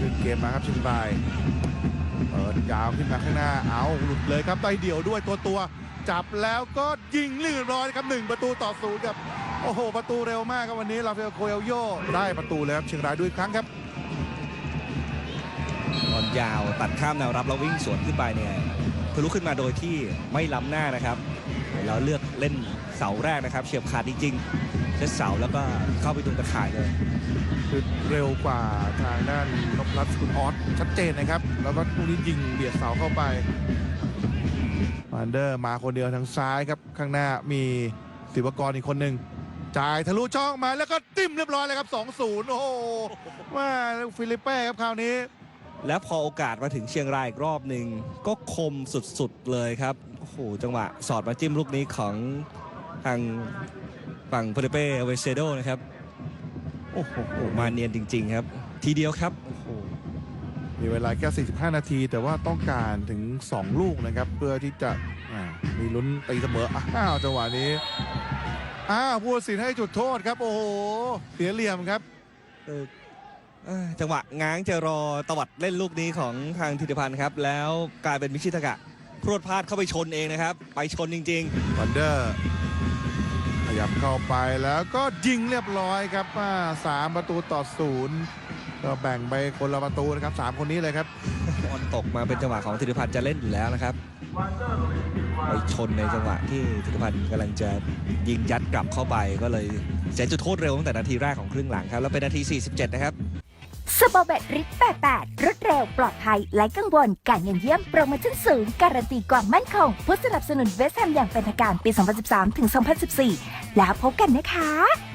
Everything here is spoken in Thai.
เล่นเกมมาครับเชียงรายเปิดยาวขึ้นมาข้างหน้าเอาหลุดเลยครับได้เดี่ยวด้วยตัวตัว จับแล้วก็ยิงเรียบร้อยครับหนึ่งประตูต่อศูนย์ครับโอ้โห ประตูเร็วมากครับวันนี้ลาเฟลโคเอลโยได้ประตูเลยครับเชียงรายด้วยครั้งครับบอลยาวตัดข้ามแนวรับแล้ววิ่งสวนขึ้นไปเนี่ยทะลุขึ้นมาโดยที่ไม่ล้ำหน้านะครับแล้วเลือกเล่นเสาแรกนะครับ เฉียบขาดจริงๆเซตเสาแล้วก็เข้าไปตรงตะข่ายเลย คือเร็วกว่าทางด้านนพรัตน์สกุลออสชัดเจนนะครับ แล้วก็ลูกนี้ยิงเบียดเสาเข้าไปวันเดอร์มาคนเดียวทางซ้ายครับ ข้างหน้ามีศิวกรอีกคนหนึ่งจ่ายทะลุช่องมาแล้วก็ติ้มเรียบร้อยเลยครับ 2-0 โอ้โหว่าฟิลิปเป้ครับคราวนี้ แล้วพอโอกาสมาถึงเชียงรายอีกรอบหนึ่งก็คมสุดๆเลยครับ โอ้โห จังหวะสอดมาจิ้มลูกนี้ของทางฝั่งเฟเดเป้เวเซโดนะครับ โอ้โหมาเนียนจริง ๆ ครับ ทีเดียวครับโอ้โหมีเวลาแค่ 45 นาที แต่ว่าต้องการถึง 2 ลูกนะครับ เพื่อที่จะอ่ามีลุ้นตีเสมออ้าวจังหวะนี้อ้าวผู้ตัดสินให้จุดโทษครับ โอ้โหเสียเหลี่ยมครับเออเอ้ยจังหวะง้างจะรอตวัดเล่นลูกนี้ของทางธิติพันธ์ครับ แล้วกลายเป็นมิชิตากะพรวดพลาดเข้าไปชนเองนะครับ ไปชนจริง วันเดอร์ ขยับเข้าไปแล้วก็ยิงเรียบร้อยครับอ่าสามประตูต่อศูนย์ก็แบ่งไปคนละประตูนะครับสามคนนี้เลยครับบอลตกมาเป็นจังหวะของธิติพันธ์จะเล่นอยู่แล้วนะครับไปชนในจังหวะที่ธิติพันธ์กำลังจะยิงยัดกลับเข้าไปก็เลยเสียจุดโทษเร็วตั้งแต่นาทีแรกของครึ่งหลังครับแล้วเป็นนาที 47 นะครับ สบอแบตริด88 รวดเร็วปลอดภัยไร้กังวล การเงินเยี่ยมโปรโมชั่นสูง การันตีความมั่นคง ผู้สนับสนุนเวสแฮมอย่างเป็นทางการปี 2013 ถึง 2014 แล้วพบกันนะคะ